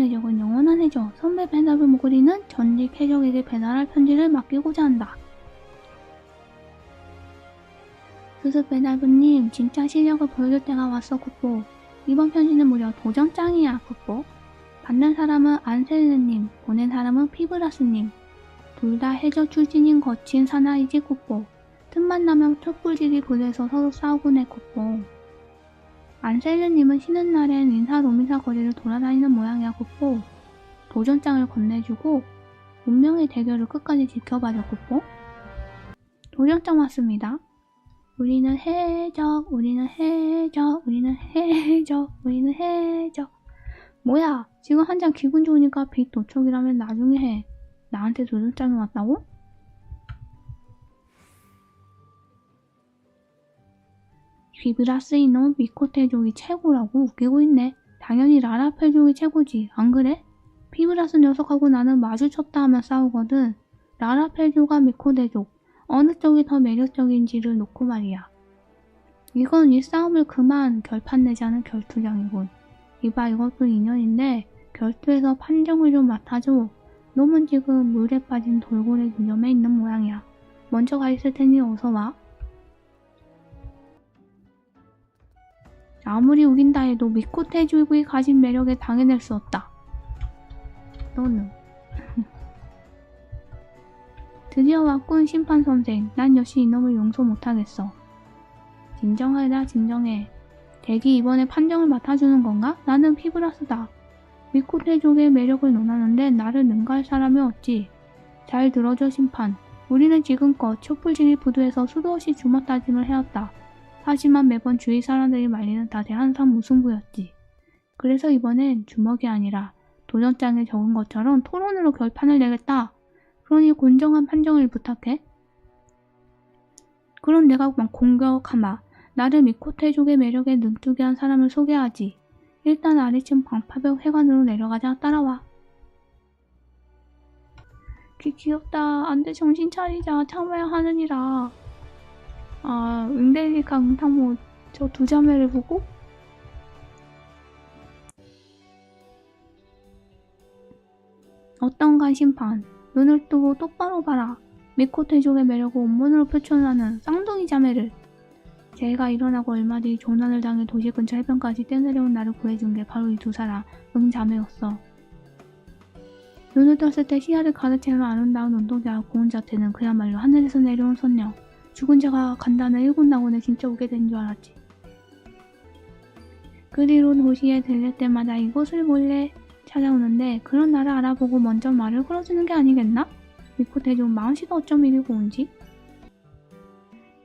해적은 영원한 해적 선배 배달부 모구리는 전직 해적에게 배달할 편지를 맡기고자 한다. 수습 배달부님 진짜 실력을 보여줄 때가 왔어 쿠뽀. 이번 편지는 무려 도전장이야 쿠뽀. 받는 사람은 안셀르님, 보낸 사람은 피브라스님. 둘 다 해적 출신인 거친 사나이지 쿠뽀. 틈만 나면 촛불질이 부대에서 서로 싸우곤 해 쿠뽀. 안셀르님은 쉬는 날엔 인사 로미사 거리를 돌아다니는 모양이야 쿠뽀. 도전장을 건네주고 운명의 대결을 끝까지 지켜봐줘 쿠뽀. 도전장 왔습니다. 우리는 해적, 우리는 해적, 우리는 해적, 우리는 해적. 뭐야, 지금 한장 기분 좋으니까 빛 도촉이라면 나중에 해. 나한테 도전장이 왔다고? 비브라 스 이놈 미코테족이 최고라고 웃기고 있네. 당연히 라라펠족이 최고지, 안 그래? 피브라스 녀석하고 나는 마주쳤다 하면 싸우거든. 라라펠족과 미코테족, 어느 쪽이 더 매력적인지를 놓고 말이야. 이건 이 싸움을 그만 결판 내자는 결투장이군. 이봐 이것도 인연인데 결투에서 판정을 좀 맡아줘. 놈은 지금 물에 빠진 돌고래 균점에 있는 모양이야. 먼저 가 있을 테니 어서 와. 아무리 우긴다 해도 미코테주국이 가진 매력에 당해낼 수 없다. 너는 드디어 왔군 심판 선생. 난 역시 이놈을 용서 못하겠어. 진정하라 진정해. 대기 이번에 판정을 맡아주는 건가? 나는 피브라스다. 미코테족의 매력을 논하는데 나를 능가할 사람이 없지. 잘 들어줘 심판. 우리는 지금껏 촛불지기 부두에서 수도 없이 주먹다짐을 해왔다. 하지만 매번 주위 사람들이 말리는 탓에 항상 무승부였지. 그래서 이번엔 주먹이 아니라 도전장에 적은 것처럼 토론으로 결판을 내겠다. 그러니 공정한 판정을 부탁해. 그럼 내가 막 공격하마. 나를 미코테족의 매력에 눈뜨게 한 사람을 소개하지. 일단 아래층 방파벽 회관으로 내려가자. 따라와. 귀 귀엽다. 안돼 정신 차리자. 참아야 하느니라. 아, 응대리가 응탕모 저 두 자매를 보고? 어떤가 심판 눈을 뜨고 똑바로 봐라. 미코테족의 매력을 온몸으로 표출하는 쌍둥이 자매를. 제가 일어나고 얼마 뒤 조난을 당해 도시 근처 해변까지 떼내려온 나를 구해준 게 바로 이 두 사람 응자매였어. 눈을 떴을 때 시야를 가득채우는 아름다운 운동자와 고운 자태는 그야말로 하늘에서 내려온 선녀 죽은 자가 간다는 일곱 낙원에 진짜 오게 된 줄 알았지. 그 뒤로 도시에 들릴 때마다 이곳을 몰래 찾아오는데 그런 나를 알아보고 먼저 말을 걸어주는 게 아니겠나? 미코테족 마음씨가 어쩜 이리 고운지?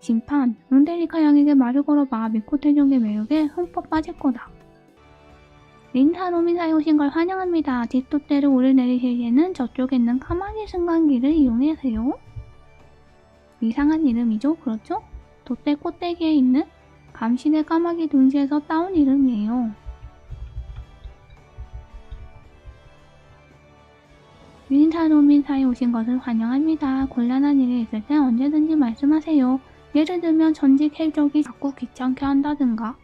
심판, 응데리카 양에게 말을 걸어봐 미코테족의 매력에 흠뻑 빠질 거다. 린타로미사에 오신 걸 환영합니다. 뒷도대를 오르내리실 시에는 저쪽에 있는 카마기 승강기를 이용하세요. 이상한 이름이죠. 그렇죠? 돛대 꽃대기에 있는 감시대 까마귀 둥지에서 따온 이름이에요. 유인타로민사에 오신 것을 환영합니다. 곤란한 일이 있을 때 언제든지 말씀하세요. 예를 들면 전직 해적이 자꾸 귀찮게 한다든가.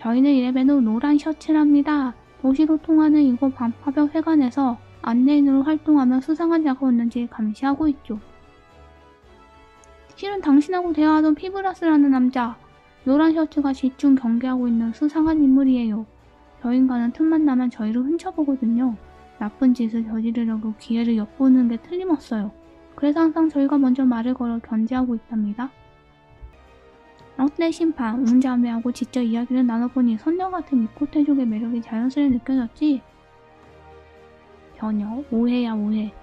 저희는 이래봬도 노란 셔츠랍니다. 도시로 통하는 이곳 반파벽 회관에서 안내인으로 활동하며 수상한 자가 없는지 감시하고 있죠. 실은 당신하고 대화하던 피브라스라는 남자, 노란 셔츠가 집중 경계하고 있는 수상한 인물이에요. 저 인간은 틈만 나면 저희를 훔쳐보거든요. 나쁜 짓을 저지르려고 기회를 엿보는 게 틀림없어요. 그래서 항상 저희가 먼저 말을 걸어 견제하고 있답니다. 어때 심판, 운자매하고 직접 이야기를 나눠보니 선녀 같은 미코테족의 매력이 자연스레 느껴졌지? 전혀 오해야 오해.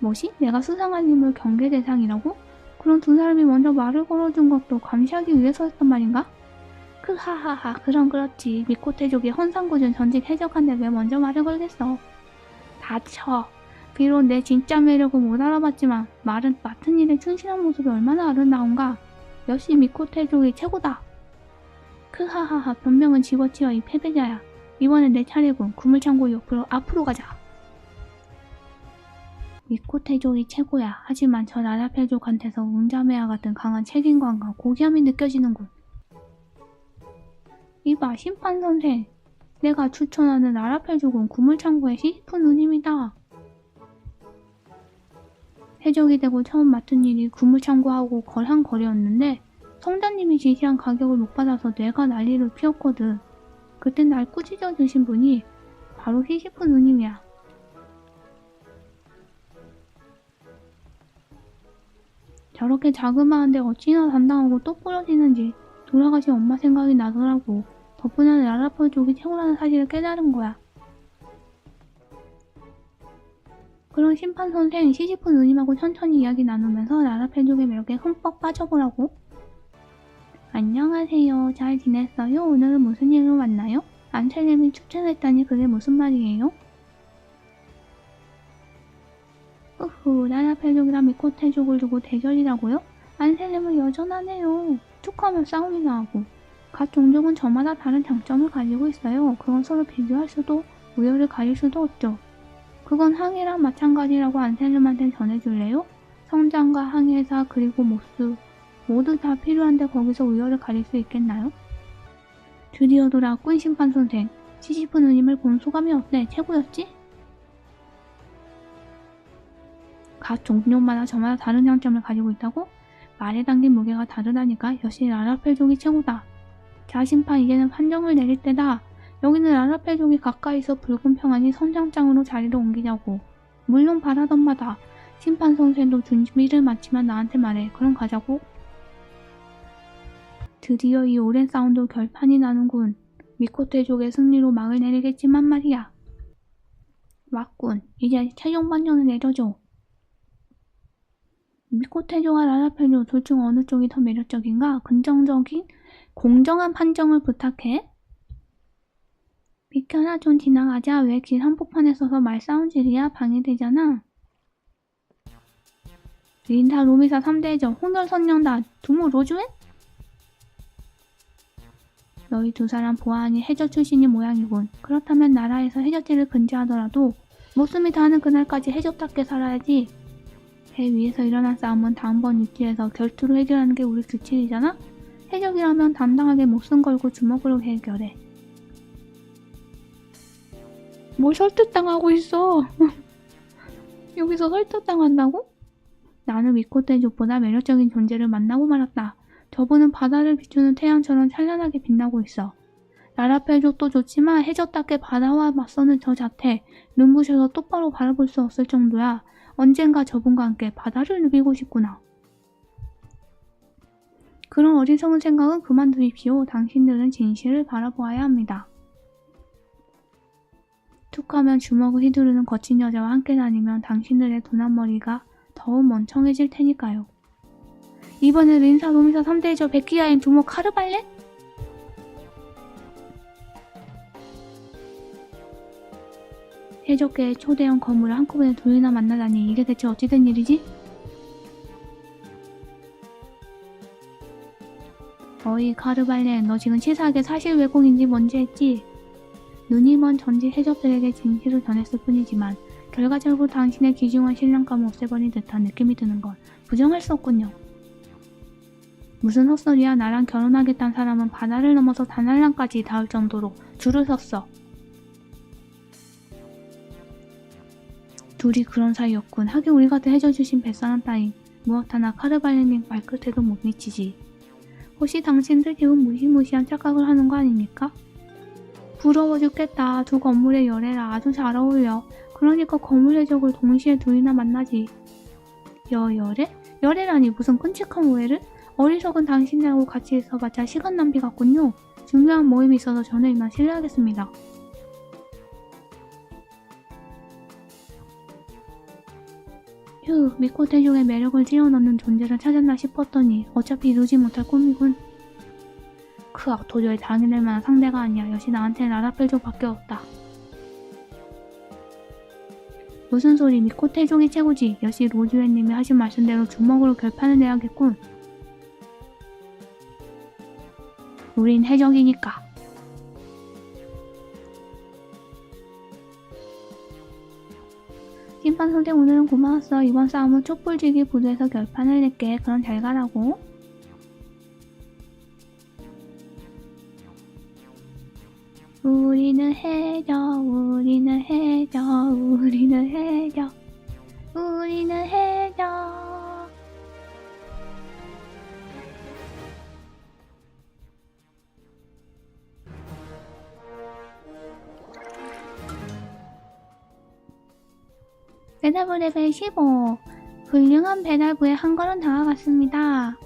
뭐지? 내가 수상한 인물 경계 대상이라고? 그럼 두 사람이 먼저 말을 걸어준 것도 감시하기 위해서였단 말인가? 크하하하 그럼 그렇지. 미코테족이 헌상구준 전직 해적한테 왜 먼저 말을 걸겠어? 다쳐. 비록 내 진짜 매력을 못 알아봤지만 말은 맡은 일에 충실한 모습이 얼마나 아름다운가. 역시 미코테족이 최고다. 크하하하 변명은 집어치워 이 패배자야. 이번엔 내 차례군. 구물창고 옆으로 앞으로 가자 미코테족이 최고야. 하지만 저 나라페족한테서 웅자매와 같은 강한 책임감과 고귀함이 느껴지는군. 이봐, 심판 선생. 내가 추천하는 아라펠족은 구물창고의 시시푼 누님이다. 해적이 되고 처음 맡은 일이 구물창고하고 거래한 거래였는데 성자님이 지시한 가격을 못 받아서 내가 난리를 피웠거든. 그때 날 꾸짖어 주신 분이 바로 시시푼 누님이야. 저렇게 자그마한데 어찌나 단단하고 똑 부러지는지 돌아가신 엄마 생각이 나더라고. 덕분에 라라폴족이 최고라는 사실을 깨달은 거야. 그런 심판 선생 시시푼 누님하고 천천히 이야기 나누면서 라라펠족의 매력에 흠뻑 빠져보라고. 안녕하세요. 잘 지냈어요? 오늘은 무슨 일로 만나요? 안첼님이 추천했다니 그게 무슨 말이에요? 후후, 라라펠족이랑 미코테족을 두고 대결이라고요? 안셀렘은 여전하네요. 툭하면 싸움이 나고 각 종족은 저마다 다른 장점을 가지고 있어요. 그건 서로 비교할 수도 우열을 가릴 수도 없죠. 그건 항해랑 마찬가지라고 안셀렘한테 전해줄래요? 성장과 항해사 그리고 모수 모두 다 필요한데 거기서 우열을 가릴 수 있겠나요? 드디어 돌아 꾼 심판 선생 시시프 누님을 본 소감이 어때? 최고였지? 각 종족마다 저마다 다른 장점을 가지고 있다고? 말에 담긴 무게가 다르다니까 역시 라라펠족이 최고다. 자심판 이제는 판정을 내릴 때다. 여기는 라라펠족이 가까이서 붉은 평안이 선장장으로 자리를 옮기자고. 물론 바라던 바다. 심판 선생도 준비를 마치면 나한테 말해. 그럼 가자고. 드디어 이 오랜 싸움도 결판이 나는군. 미코테족의 승리로 막을 내리겠지만 말이야. 맞군. 이제 최종 판정을 내려줘. 미코테조와 라라펠조 둘 중 어느 쪽이 더 매력적인가? 긍정적인, 공정한 판정을 부탁해. 비켜라 좀 지나가자. 왜 길 한복판에 서서 말싸움질이야? 방해되잖아. 린다 로미사 3대전 홍렬선령다 두모 로즈웬? 너희 두 사람 보아하니 해저 출신이 모양이군. 그렇다면 나라에서 해저지를 금지하더라도 목숨이 다하는 그날까지 해적답게 살아야지. 배 위에서 일어난 싸움은 다음번 육지에서 결투로 해결하는 게 우리 규칙이잖아? 해적이라면 당당하게 목숨 걸고 주먹으로 해결해. 뭘 설득당하고 있어? 여기서 설득당한다고? 나는 미코테족보다 매력적인 존재를 만나고 말았다. 저분은 바다를 비추는 태양처럼 찬란하게 빛나고 있어. 라라펠족도 좋지만 해적답게 바다와 맞서는 저 자태, 눈부셔서 똑바로 바라볼 수 없을 정도야. 언젠가 저분과 함께 바다를 누비고 싶구나. 그런 어리석은 생각은 그만두십시오. 당신들은 진실을 바라보아야 합니다. 툭하면 주먹을 휘두르는 거친 여자와 함께 다니면 당신들의 도난머리가 더욱 멍청해질 테니까요. 이번에 린사 노미사 3대저 백기야인 두목 카르발렛? 해적계의 초대형 건물을 한꺼번에 둘이나 만나다니 이게 대체 어찌된 일이지? 어이 카르발렌 너 지금 치사하게 사실 왜곡인지 뭔지 했지? 눈이 먼 전지 해적들에게 진실을 전했을 뿐이지만 결과적으로 당신의 귀중한 신랑감을 없애버린 듯한 느낌이 드는 건 부정할 수 없군요. 무슨 헛소리야 나랑 결혼하겠다는 사람은 바다를 넘어서 다날랑까지 닿을 정도로 줄을 섰어. 둘이 그런 사이였군. 하긴 우리 같은 해줘주신 뱃사람 따윈 무엇 하나 카르발레님 발끝에도 못 미치지. 혹시 당신들 지금 무시무시한 착각을 하는 거 아닙니까? 부러워 죽겠다. 두 건물의 열애라 아주 잘 어울려. 그러니까 건물 해적을 동시에 둘이나 만나지. 여, 열애? 열애라니 무슨 끔찍한 오해를? 어리석은 당신들하고 같이 있어봤자 시간 낭비 같군요. 중요한 모임이 있어서 저는 이만 실례하겠습니다. 휴, 미코테족의 매력을 찌어넣는 존재를 찾았나 싶었더니 어차피 이루지 못할 꿈이군. 크악, 도저히 당해낼 만한 상대가 아니야. 역시 나한테는 라라펠족밖에 없다. 무슨 소리, 미코테족이 최고지. 역시 로즈웨님이 하신 말씀대로 주먹으로 결판을 내야겠군. 우린 해적이니까. 심판 선생 오늘은 고마웠어. 이번 싸움은 촛불지기 부두에서 결판을 낼게. 그럼 잘 가라고. 우리는 해적 우리는 해적 우리는 해적 우리는 해적 배달부 레벨 15 훌륭한 배달부에 한 걸음 다가갔습니다.